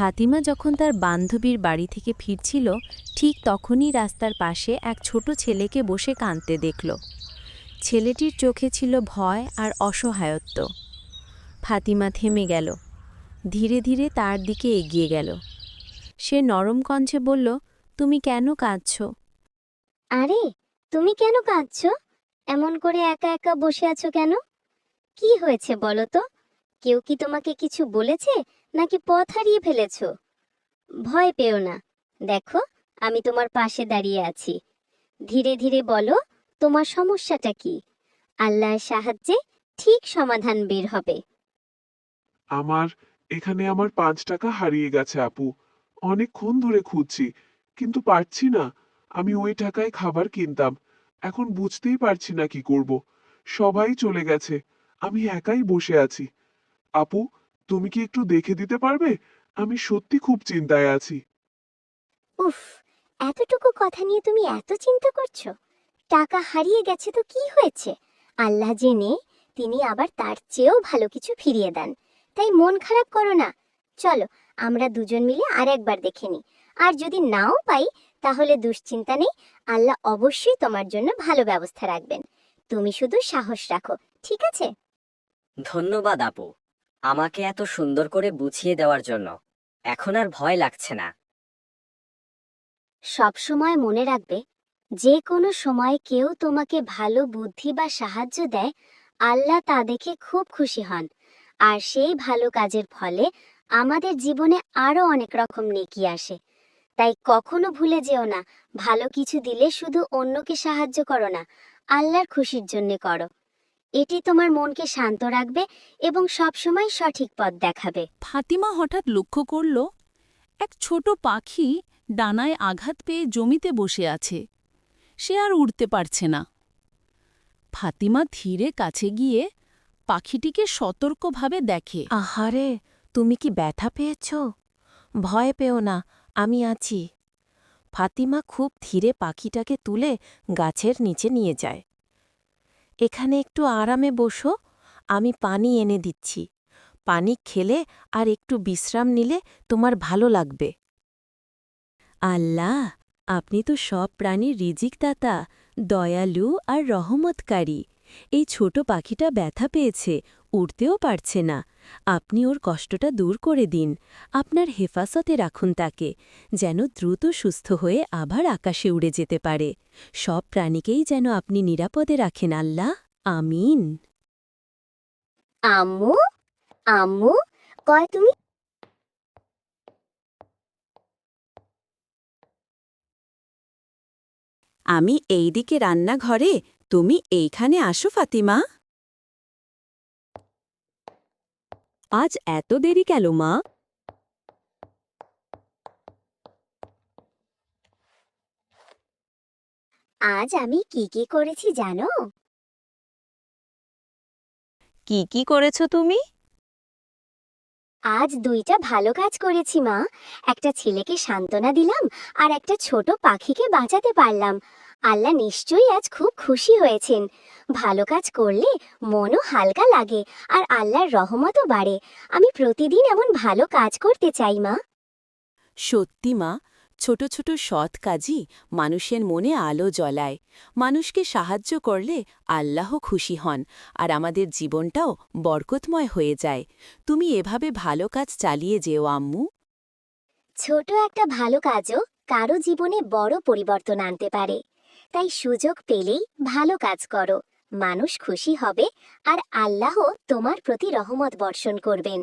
ফাতিমা যখন তার বান্ধবীর বাড়ি থেকে ফিরছিল, ঠিক তখনই রাস্তার পাশে এক ছোট ছেলেকে বসে কাঁদতে দেখল। ছেলেটির চোখে ছিল ভয় আর অসহায়ত্ব। ফাতিমা থেমে গেল। ধীরে ধীরে তার দিকে এগিয়ে গেল। সে নরম কণ্ঠে বলল, তুমি কেন কাঁদছ? আরে, তুমি কেন কাঁদছ? এমন করে একা একা বসে আছো কেন? কি হয়েছে বলো তো? কেউ কি তোমাকে কিছু বলেছে? নাকি পথ হারিয়ে ফেলেছো? ভয় পেও না। দেখো, আমি তোমার পাশে দাঁড়িয়ে আছি। ধীরে ধীরে বলো, তোমার সমস্যাটা কি? আল্লাহর সাহায্যে ঠিক সমাধান বের হবে। আমার, এখানে আমার পাঁচ টাকা হারিয়ে গেছে আপু। অনেকক্ষণ ধরে খুঁজছি, কিন্তু পারছি না। আমি ওই টাকায় খাবার কিনতাম। এখন বুঝতেই পারছি না কি করব। সবাই চলে গেছে। আমি একাই বসে আছি। আপু তুমি কি একটু দেখে দিতে পারবে? আমি সত্যি খুব চিন্তায় আছি। উফ এতটুকু কথা নিয়ে তুমি এত চিন্তা করছ? টাকা হারিয়ে গেছে তো কি হয়েছে? আল্লাহ জেনে তিনি আবার তার চেয়েও ভালো কিছু ফিরিয়ে দেন। তাই মন খারাপ করো না। চলো আমরা দুজন মিলে আর একবার দেখে নিই। আর যদি নাও পাই তাহলে দুশ্চিন্তা নেই। আল্লাহ অবশ্যই তোমার জন্য ভালো ব্যবস্থা রাখবেন। তুমি শুধু সাহস রাখো ঠিক আছে? ধন্যবাদ আপু। আমাকে এত সুন্দর করে বুঝিয়ে দেওয়ার জন্য। এখন আর ভয় লাগছে না। সব সময় মনে রাখবে, যে কোনো সময় কেউ তোমাকে ভালো বুদ্ধি বা সাহায্য দেয়, আল্লাহ তা দেখে খুব খুশি হন। আর সেই ভালো কাজের ফলে আমাদের জীবনে আরও অনেক রকম নেকি আসে। তাই কখনো ভুলে যেও না, ভালো কিছু দিলে শুধু অন্যকে সাহায্য করো না, আল্লাহর খুশির জন্যে করো। এটি তোমার মনকে শান্ত রাখবে এবং সবসময় সঠিক পথ দেখাবে। ফাতিমা হঠাৎ লক্ষ্য করল এক ছোট পাখি ডানায় আঘাত পেয়ে জমিতে বসে আছে। সে আর উড়তে পারছে না। ফাতিমা ধীরে কাছে গিয়ে পাখিটিকে সতর্কভাবে দেখে আহারে তুমি কি ব্যথা পেয়েছ? ভয় পেও না আমি আছি। ফাতিমা খুব ধীরে পাখিটাকে তুলে গাছের নিচে নিয়ে যায়। এখানে একটু আরামে বসো, আমি পানি এনে দিচ্ছি। পানি খেলে আর একটু বিশ্রাম নিলে তোমার ভালো লাগবে। আল্লাহ, আপনি তো সব প্রাণীর রিজিকদাতা দয়ালু আর রহমতকারী। এই ছোট পাখিটা ব্যথা পেয়েছে উড়তেও পারছে না। আপনি ওর কষ্টটা দূর করে দিন। আপনার হেফাজতে রাখুন তাকে যেন দ্রুত সুস্থ হয়ে আবার আকাশে উড়ে যেতে পারে। সব প্রাণীকেই যেন আপনি নিরাপদে রাখেন আল্লাহ। আমিন। আম্মু আম্মু কয় তুমি? আমি এইদিকে রান্নাঘরে তুমি এইখানে আসো ফাতিমা। আজ এত দেরি কেন মা? আজ আমি কি কি করেছি জানো? কি কি করেছ তুমি? আজ দুইটা ভালো কাজ করেছি মা। একটা ছেলেকে সান্ত্বনা দিলাম আর একটা ছোট পাখিকে বাঁচাতে পারলাম। আল্লাহ নিশ্চয়ই আজ খুব খুশি হয়েছেন। ভালো কাজ করলে মনও হালকা লাগে আর আল্লাহর রহমতও বাড়ে। আমি প্রতিদিন এমন ভালো কাজ করতে চাই মা। সত্যি মা ছোট ছোট সৎ কাজই মানুষের মনে আলো জ্বলায়। মানুষকে সাহায্য করলে আল্লাহ খুশি হন আর আমাদের জীবনটাও বরকতময় হয়ে যায়। তুমি এভাবে ভালো কাজ চালিয়ে যেও আম্মু। ছোট একটা ভালো কাজও কারও জীবনে বড় পরিবর্তন আনতে পারে। তাই সুযোগ পেলেই ভালো কাজ করো। মানুষ খুশি হবে আর আল্লাহ তোমার প্রতি রহমত বর্ষণ করবেন।